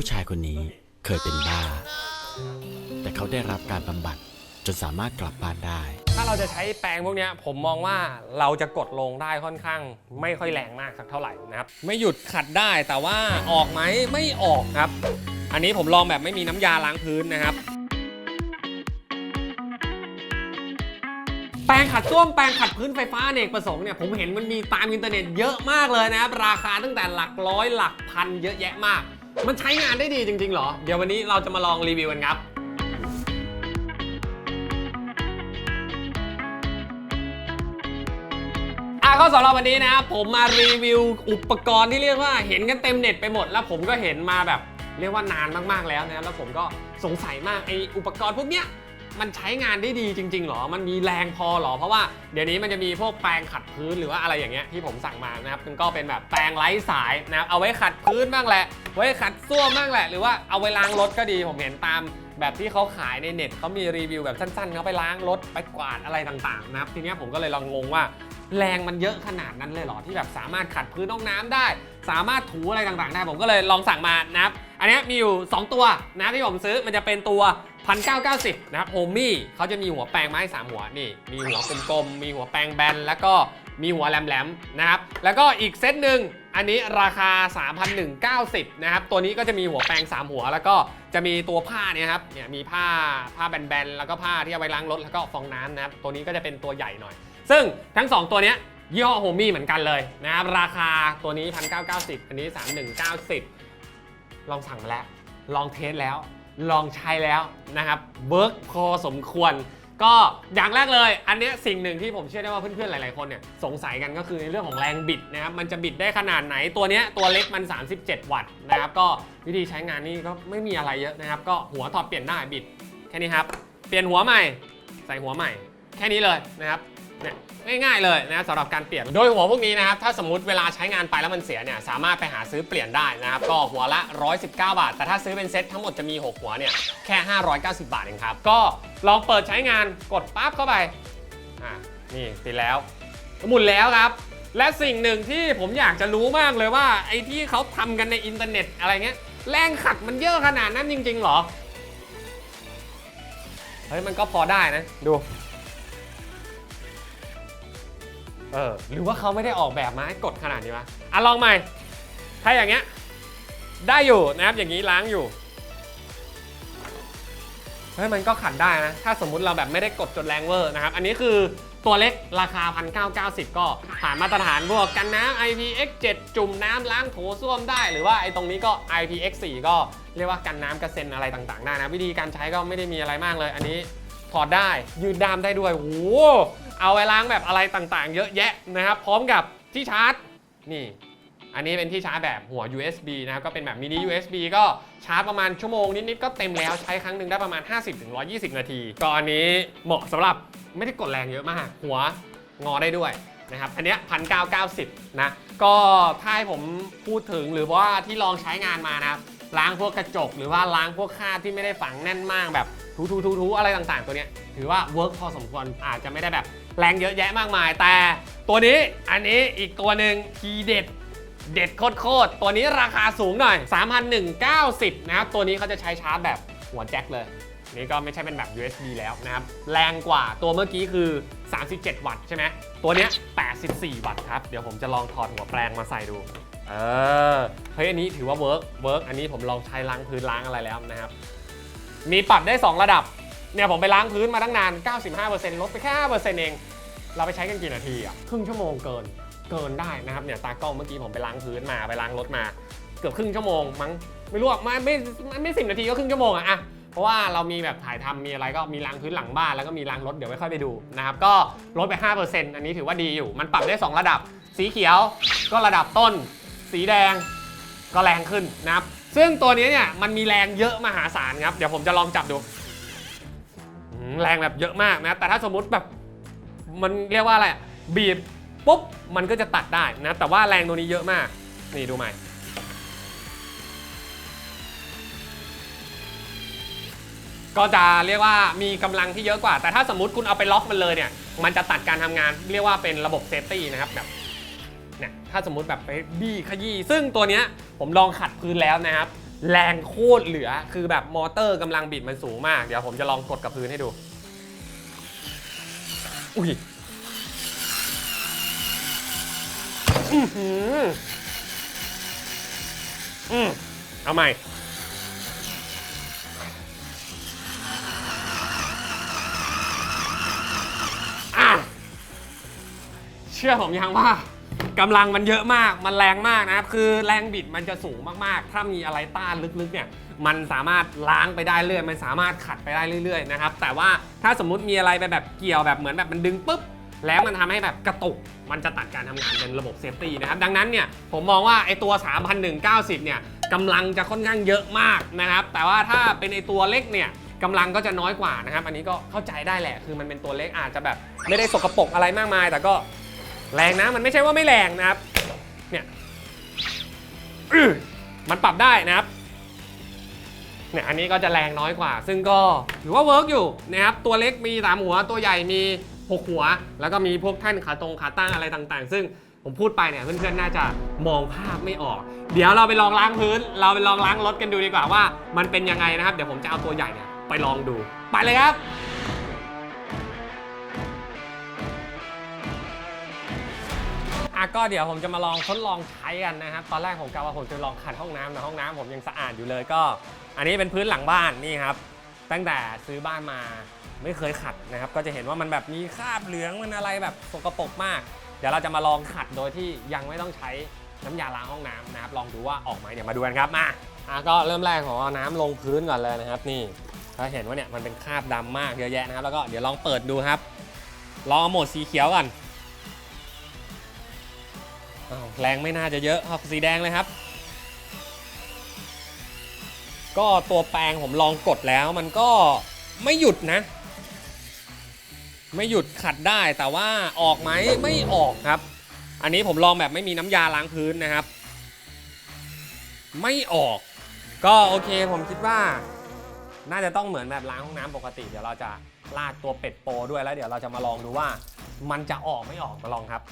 ผู้ชายคนนี้เคยเป็นบ้า แต่เขาได้รับการบำบัดจนสามารถกลับบ้านได้ ถ้าเราจะใช้แปรงพวกเนี้ยผมมองว่าเราจะกดลงได้ค่อนข้าง ไม่ค่อยแรงมากสักเท่าไหร่นะครับ ไม่หยุดขัดได้แต่ว่าออกไหมไม่ออกครับ อันนี้ผมลองแบบไม่มีน้ำยาล้างพื้นนะครับ แปรงขัดส้วมแปรงขัดพื้นไฟฟ้าอเนกประสงค์เนี่ยผมเห็นมันมีตามอินเทอร์เน็ตเยอะมากเลยนะครับ ราคาตั้งแต่หลักร้อยหลักพันเยอะแยะมาก มันใช้งานได้ดีจริงๆเหรอ เดี๋ยววันนี้เราจะมาลองรีวิวกันครับ อะก็สำหรับวันนี้นะครับผมมารีวิวอุปกรณ์ที่เรียกว่าเห็นกันเต็มเน็ตไปหมด แล้วผมก็เห็นมาแบบ เรียกว่านานมากๆแล้วนะครับแล้วผมก็สงสัยมากไออุปกรณ์พวกเนี้ย มันใช้งานได้ดีจริงๆหรอ มันมีแรงพอหรอ เพราะว่าเดี๋ยวนี้มันจะมีพวกแปรงขัดพื้นหรือว่าอะไรอย่างเงี้ยที่ผมสั่งมานะครับมันก็เป็นแบบแปรงไร้สายนะครับเอาไว้ขัดพื้นบ้างแหละ ไว้ขัดส้วมบ้างแหละ หรือว่าเอาไว้ล้างรถก็ดีผมเห็นตามแบบที่เขาขายในเน็ตเขามีรีวิวแบบสั้นๆเขาไปล้างรถไปกวาดอะไรต่างๆนะครับทีนี้ผมก็เลยลองงงว่า แรงมันเยอะขนาดนั้นเลยเหรอที่แบบสามารถขัดพื้นห้องน้ำได้ สามารถถูอะไรต่างๆได้ ผมก็เลยลองสั่งมานะครับอันนี้มีอยู่ 2 ตัวนะที่ผมซื้อมันจะเป็นตัว 1990 นะครับโฮมี่เขาจะมีหัวแปรงไม้3หัวนี่ มีหัวกลมๆ มีหัวแปรงแบน แล้วก็มีหัวแหลมๆ นะครับ แล้วก็อีกเซตหนึ่งอันนี้ราคา 3,190 นะครับ ตัวนี้ก็จะมีหัวแปรง3 หัว แล้วก็จะมีตัวผ้าเนี่ยครับ เนี่ยมีผ้าผ้าแบนๆ แล้วก็ผ้าที่เอาไว้ล้างรถแล้วก็ฟองน้ำนะครับ ตัวนี้ก็จะเป็นตัวใหญ่หน่อย ซึ่งทั้ง 2 ตัวเนี้ยยี่ห้อโฮมี่เหมือนกันเลยนะครับ ราคาตัวนี้ 1,990 อันนี้ 3,190 ลองสั่งมาแล้ว ลองเทสแล้ว ลองใช้แล้วนะครับเวิร์กพอสมควร ก็อย่างแรกเลย อันเนี้ยสิ่งหนึ่งที่ผมเชื่อได้ว่าเพื่อนๆ หลายๆคนเนี่ยสงสัยกันก็คือในเรื่องของแรงบิดนะครับมันจะบิดได้ขนาดไหนตัวเนี้ยตัวเล็กมัน 37 วัตต์นะครับก็วิธีใช้งานนี่ก็ไม่มีอะไรเยอะนะครับ ก็หัวถอดเปลี่ยนได้บิดแค่นี้ครับ เปลี่ยนหัวใหม่ ใส่หัวใหม่ แค่นี้เลยนะครับ เนี่ยง่ายๆเลยนะสำหรับการเปลี่ยนโดยหัวพวกนี้นะครับถ้าสมมติเวลาใช้งานไปแล้วมันเสียเนี่ยสามารถไปหาซื้อเปลี่ยนได้นะครับก็หัวละ 119 บาท แต่ถ้าซื้อเป็นเซ็ตทั้งหมดจะมี 6 หัวเนี่ยแค่ 590 บาทเองครับก็ลองเปิดใช้งานกดปั๊บเข้าไปอ่านี่ติดแล้วหมุนแล้วครับ และสิ่งหนึ่งที่ผมอยากจะรู้มากเลยว่าไอ้ที่เขาทำกันในอินเทอร์เน็ตอะไรเงี้ยแรงขัดมันเยอะขนาดนั้นจริงๆหรอเฮ้ยมันก็พอได้นะดู เออหรือว่าเขาไม่ได้ออกแบบมาให้กดขนาดนี้วะอะลองใหม่ ถ้าอย่างเงี้ยได้อยู่นะครับอย่างนี้ล้างอยู่เฮ้ยมันก็ขัดได้นะ ถ้าสมมุติเราแบบไม่ได้กดจนแรงเวอร์นะครับ อันนี้คือตัวเล็กราคา 1,990 ก็ผ่านมาตรฐานพวกกันน้ำ IPX7 จุ่มน้ำล้างโถส้วมได้ หรือว่าไอ้ตรงนี้ก็ IPX4 ก็เรียกว่ากันน้ำกระเซ็นอะไรต่างๆได้นะ วิธีการใช้ก็ไม่ได้มีอะไรมากเลย อันนี้ถอดได้ยืดด้ามได้ด้วยโอ้ เอาไว้ล้างแบบอะไรต่างๆ เยอะแยะนะครับ พร้อมกับที่ชาร์จ นี่ อันนี้เป็นที่ชาร์จแบบหัว USB นะครับ ก็เป็นแบบมินิ USB ก็ชาร์จประมาณชั่วโมงนิดๆ ก็เต็มแล้วใช้ครั้งหนึ่งได้ประมาณ 50-120 นาที ก็อันนี้เหมาะสำหรับไม่ได้กดแรงเยอะมาก หัวงอได้ด้วยนะครับ อันเนี้ย1,990นะ ก็ถ้าให้ผมพูดถึงหรือว่าที่ลองใช้งานมานะครับ ล้างพวกกระจก หรือว่าล้างพวกคราที่ไม่ได้ฝังแน่นมากแบบทูๆๆๆอะไรต่างๆ ตัวเนี้ยถือว่าเวิร์กพอสมควรอาจจะไม่ได้แบบ แรงเยอะแยะมากมาย แต่ตัวนี้อันนี้อีกตัวหนึ่งทีเด็ดเด็ดโคตรๆตัวนี้ราคาสูงหน่อย 3,190 นะครับ ตัวนี้เขาจะใช้ชาร์จแบบหัวแจ็คเลย นี่ก็ไม่ใช่เป็นแบบ USB แล้วนะครับ แรงกว่าตัวเมื่อกี้คือ 37 วัตต์ใช่ไหมตัวเนี้ย 84 วัตต์ครับ เดี๋ยวผมจะลองถอดหัวแปลงมาใส่ดู เออ เฮ้ย อันนี้ถือว่าเวิร์กเวิร์กอันนี้ผมลองใช้ล้างพื้นล้างอะไรแล้วนะครับ มีปรับได้ 2 ระดับ เนี่ยผมไปล้างพื้นมาตั้งนาน 95%ลดไปแค่5%เอง เราไปใช้กันกี่นาทีอะครึ่งชั่วโมงเกินเกินได้นะครับเนี่ยตากล้องเมื่อกี้ผมไปล้างพื้นมาไปล้างรถมา เกือบครึ่งชั่วโมงมั้งไม่รู้อะไม่ไม่ไม่ไม่สิบนาทีก็ครึ่งชั่วโมงอะอะเพราะว่าเรามีแบบถ่ายทำมีอะไรก็มีล้างพื้นหลังบ้านแล้วก็มีล้างรถเดี๋ยวไว้ค่อยไปดูนะครับก็ลดไป 5%อันนี้ถือว่าดีอยู่ มันปรับได้ 2 ระดับ สีเขียวก็ระดับต้น สีแดงก็แรงขึ้นนะครับซึ่งตัวนี้เนี่ยมันมีแรงเยอะมหาศาลครับเดี๋ยวผมจะลองจับดู แรงแบบเยอะมากนะ แต่ถ้าสมมุติแบบมันเรียกว่าอะไรบีบปุ๊บมันก็จะตัดได้นะ แต่ว่าแรงตัวนี้เยอะมาก นี่ดูใหม่ก็จะเรียกว่ามีกำลังที่เยอะกว่า แต่ถ้าสมมติคุณเอาไปล็อกมันเลยเนี่ย มันจะตัดการทำงานเรียกว่าเป็นระบบเซฟตี้นะครับแบบเนี่ยถ้าสมมุติแบบไปบี้ขยี้ซึ่งตัวเนี้ยผมลองขัดพื้นแล้วนะครับ แรงโคตรเหลือคือแบบมอเตอร์กำลังบิดมันสูงมาก เดี๋ยวผมจะลองกดกับพื้นให้ดู อุ้ยอือหืออืมเอาใหม่ อะ เชื่อผมยังว่า กำลังมันเยอะมาก มันแรงมากนะครับ คือแรงบิดมันจะสูงมากๆ ถ้ามีอะไรต้านลึกๆ เนี่ย มันสามารถล้างไปได้เรื่อย มันสามารถขัดไปได้เรื่อยๆ นะครับ แต่ว่าถ้าสมมุติมีอะไรไปแบบเกี่ยวแบบเหมือนแบบมันดึงปุ๊บ แล้วมันทำให้แบบกระตุก มันจะตัดการทำงานเป็นระบบเซฟตี้นะครับ ดังนั้นเนี่ย ผมมองว่าไอตัว 3,190 เนี่ยกำลังจะค่อนข้างเยอะมากนะครับ แต่ว่าถ้าเป็นไอตัวเล็กเนี่ยกำลังก็จะน้อยกว่านะครับ อันนี้ก็เข้าใจได้แหละ คือมันเป็นตัวเล็กอาจจะแบบไม่ได้สกปรกอะไรมากมาย แต่ก็ แรงนะมันไม่ใช่ว่าไม่แรงนะครับเนี่ยมันปรับได้นะครับเนี่ยอันนี้ก็จะแรงน้อยกว่า ซึ่งก็ถือว่าเวิร์กอยู่นะครับตัวเล็กมีสามหัวตัวใหญ่มีหกหัว แล้วก็มีพวกท่านขาตรงขาตั้งอะไรต่างๆ ซึ่งผมพูดไปเนี่ยเพื่อนๆน่าจะมองภาพไม่ออก เดี๋ยวเราไปลองล้างพื้น เราไปลองล้างรถกันดูดีกว่าว่า มันเป็นยังไงนะครับ เดี๋ยวผมจะเอาตัวใหญ่เนี่ยไปลองดูไปเลยครับ อะก็เดี๋ยวผมจะมาลองทดลองใช้กันนะครับ ตอนแรกผมกะว่าผมจะลองขัดห้องน้ำแต่ห้องน้ำผมยังสะอาดอยู่เลยก็ อันนี้เป็นพื้นหลังบ้านนี่ครับ ตั้งแต่ซื้อบ้านมาไม่เคยขัดนะครับ ก็จะเห็นว่ามันแบบมีคราบเหลืองมันอะไรแบบสกปรกมาก เดี๋ยวเราจะมาลองขัดโดยที่ยังไม่ต้องใช้น้ำยาล้างห้องน้ำนะครับ ลองดูว่าออกไหมเดี๋ยวมาดูกันครับมาอะก็เริ่มแรกของเอาน้ำลงพื้นก่อนเลยนะครับ นี่ถ้าเห็นว่าเนี่ยมันเป็นคราบดำมากเยอะแยะนะครับ แล้วก็เดี๋ยวลองเปิดดูครับ ลองเอาโหมดสีเขียวก่อน อ้าวแรงไม่น่าจะเยอะสีแดงเลยครับ ก็ตัวแปรงผมลองกดแล้วมันก็ไม่หยุดนะ ไม่หยุดขัดได้แต่ว่าออกไหมไม่ออกครับ อันนี้ผมลองแบบไม่มีน้ำยาล้างพื้นนะครับ ไม่ออก ก็โอเคผมคิดว่า น่าจะต้องเหมือนแบบล้างห้องน้ำปกติ เดี๋ยวเราจะลาดตัวเป็ดโปด้วยแล้วเดี๋ยวเราจะมาลองดูว่า มันจะออกไม่ออกมาลองครับ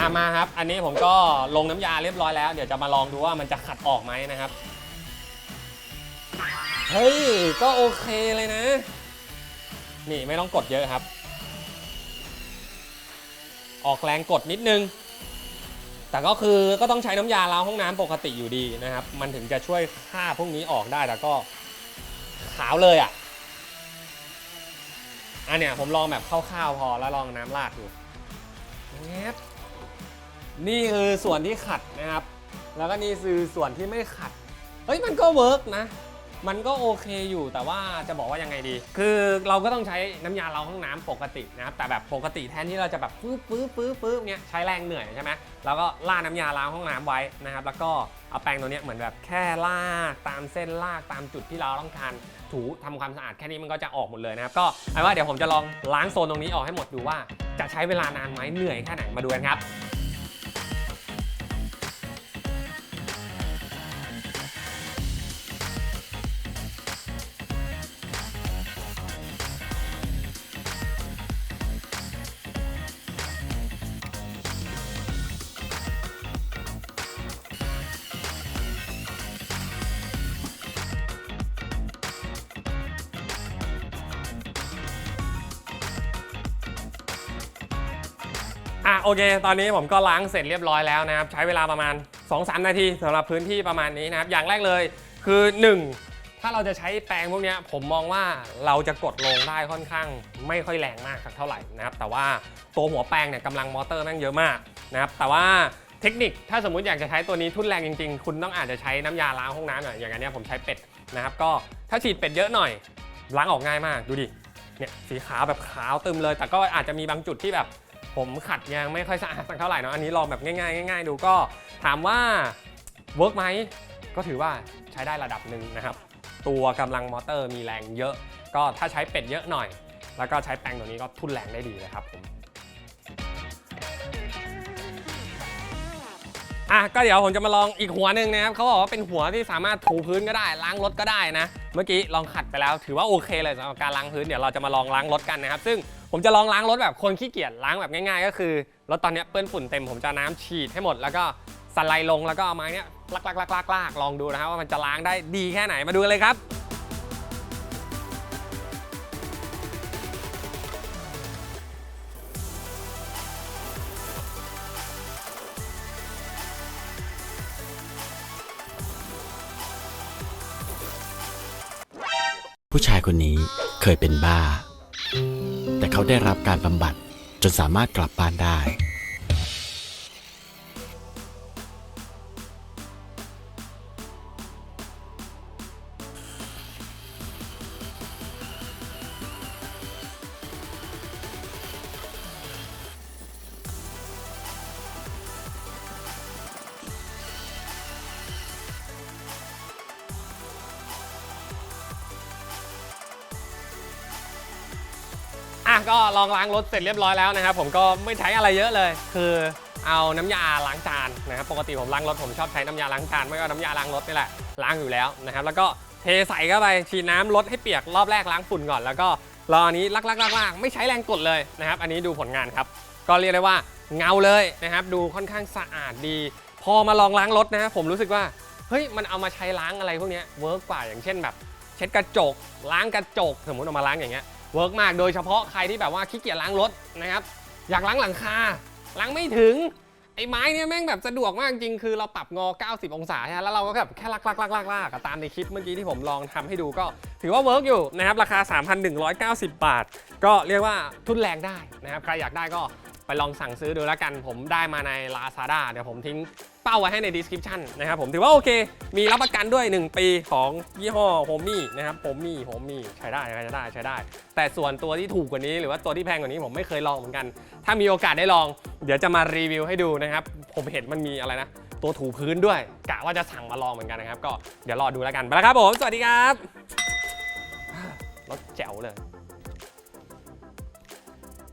อะมาครับ อันนี้ผมก็ลงน้ำยาเรียบร้อยแล้ว เดี๋ยวจะมาลองดูว่ามันจะขัดออกไหมนะครับ เฮ้ย ก็โอเคเลยนะ นี่ไม่ต้องกดเยอะครับ ออกแรงกดนิดนึง แต่ก็คือก็ต้องใช้น้ำยาล้างห้องน้ำปกติอยู่ดีนะครับ มันถึงจะช่วยฆ่าพวกนี้ออกได้แต่ก็ขาวเลยอะ อันเนี้ยผมลองแบบคร่าวๆพอแล้วลองน้ำราดดูแงบ นี่คือส่วนที่ขัดนะครับ แล้วก็นี่คือส่วนที่ไม่ขัด เฮ้ยมันก็เวิร์กนะ มันก็โอเคอยู่แต่ว่าจะบอกว่ายังไงดี คือเราก็ต้องใช้น้ำยาล้างห้องน้ำปกตินะครับ แต่แบบปกติแทนที่เราจะแบบปื๊บปื๊บปื๊บปื๊บเนี้ยใช้แรงเหนื่อยใช่ไหมแล้วก็ลาดน้ำยาล้างห้องน้ำไว้นะครับ แล้วก็เอาแปรงตัวเนี้ยเหมือนแบบแค่ลากตามเส้นลากตามจุดที่เราต้องการถูทำความสะอาดแค่นี้มันก็จะออกหมดเลยนะครับ ก็เอาว่าเดี๋ยวผมจะลองล้างโซนตรงนี้ออกให้หมดดูว่าจะใช้เวลานานไหมเหนื่อยแค่ไหนมาดูกันครับ อะโอเค ตอนนี้ผมก็ล้างเสร็จเรียบร้อยแล้วนะครับ ใช้เวลาประมาณ 2-3 นาทีสำหรับพื้นที่ประมาณนี้นะครับ อย่างแรกเลยคือ 1 ถ้าเราจะใช้แปรงพวกนี้ผมมองว่าเราจะกดลงได้ค่อนข้าง ไม่ค่อยแรงมากสักเท่าไหร่นะครับ แต่ว่าตัวหัวแปรงเนี่ยกำลังมอเตอร์แม่งเยอะมากนะครับ แต่ว่าเทคนิคถ้าสมมุติอยากจะใช้ตัวนี้ทุ่นแรงจริง ๆ คุณต้องอาจจะใช้น้ำยาล้างห้องน้ำหน่อยอย่างอันเนี้ยผมใช้เป็ดนะครับ ก็ถ้าฉีดเป็ดเยอะหน่อยล้างออกง่ายมากดูดิเนี่ยสีขาวแบบขาวตึมเลย แต่ก็อาจจะมีบางจุดที่แบบ ผมขัดยังไม่ค่อยสะอาดสักเท่าไหร่เนาะอันนี้ลองแบบง่ายๆง่าย ๆ ดูก็ถามว่าเวิร์กไหมก็ถือว่าใช้ได้ระดับหนึ่งนะครับ ตัวกำลังมอเตอร์มีแรงเยอะ ก็ถ้าใช้เป็ดเยอะหน่อย แล้วก็ใช้แปรงตัวนี้ก็ทุ่นแรงได้ดีเลยครับผม อะก็เดี๋ยวผมจะมาลองอีกหัวหนึ่งนะครับเขาบอกว่าเป็นหัวที่สามารถถูพื้นก็ได้ล้างรถก็ได้นะ เมื่อกี้ลองขัดไปแล้ว ถือว่าโอเคเลยสำหรับการล้างพื้นเดี๋ยวเราจะมาลองล้างรถกันนะครับ ซึ่งผมจะลองล้างรถแบบคนขี้เกียจล้างแบบง่าย ๆ ก็คือรถตอนนี้เปื้อนฝุ่นเต็มผมจะน้ำฉีดให้หมดแล้วก็สไลด์ลงแล้วก็เอาไม้เนี้ยลากลากลากลากลากลองดูนะครับว่ามันจะล้างได้ดีแค่ไหนมาดูกันเลยครับ ผู้ชายคนนี้เคยเป็นบ้า แต่เขาได้รับการบำบัดจนสามารถกลับบ้านได้ ก็ลองล้างรถเสร็จเรียบร้อยแล้วนะครับผมก็ไม่ใช้อะไรเยอะเลย คือเอาน้ำยาล้างจานนะครับปกติผมล้างรถผมชอบใช้น้ำยาล้างจานไม่ก็น้ำยาล้างรถนี่แหละล้างอยู่แล้วนะครับแล้วก็เทใส่เข้าไปฉีดน้ำลดให้เปียกรอบแรกล้างฝุ่นก่อน แล้วก็รออันนี้ลักๆๆไม่ใช้แรงกดเลยนะครับ อันนี้ดูผลงานครับ ก็เรียกได้ว่าเงาเลยนะครับ ดูค่อนข้างสะอาดดี พอมาลองล้างรถนะครับผมรู้สึกว่าเฮ้ยมันเอามาใช้ล้างอะไรพวกนี้เวิร์กกว่าอย่างเช่นแบบ เช็ดกระจกล้างกระจกสมมติเอามาล้างอย่างเงี้ย เวิร์กมากโดยเฉพาะใครที่แบบว่าขี้เกียจล้างรถนะครับ อยากล้างหลังคาล้างไม่ถึง ไอ้ไม้เนี่ยแม่งแบบสะดวกมากจริงคือเราปรับงอ 90 องศาใช่ไหมแล้วเราก็แบบแค่ลักลักลักลักลักตามในคลิปเมื่อกี้ที่ผมลองทำให้ดูก็ ถือว่าเวิร์กอยู่นะครับราคา 3,190 บาท ก็เรียกว่าทุนแรงได้นะครับใครอยากได้ก็ไปลองสั่งซื้อดูแล้วกันผมได้มาใน Lazada เดี๋ยวผมทิ้ง เป้าไว้ให้ใน description นะครับผมถือว่าโอเค มีรับประกันด้วย 1 ปีของยี่ห้อโฮมี่นะครับโฮมี่โฮมี่ใช้ได้ใช้ได้ใช้ได้ แต่ส่วนตัวที่ถูกกว่านี้ หรือว่าตัวที่แพงกว่านี้ผมไม่เคยลองเหมือนกัน ถ้ามีโอกาสได้ลอง เดี๋ยวจะมารีวิวให้ดูนะครับ ผมเห็นมันมีอะไรนะ ตัวถูพื้นด้วยกะว่าจะสั่งมาลองเหมือนกันนะครับก็เดี๋ยวรอดูแล้วกันไปแล้วครับผมสวัสดีครับรถแจ๋วเลย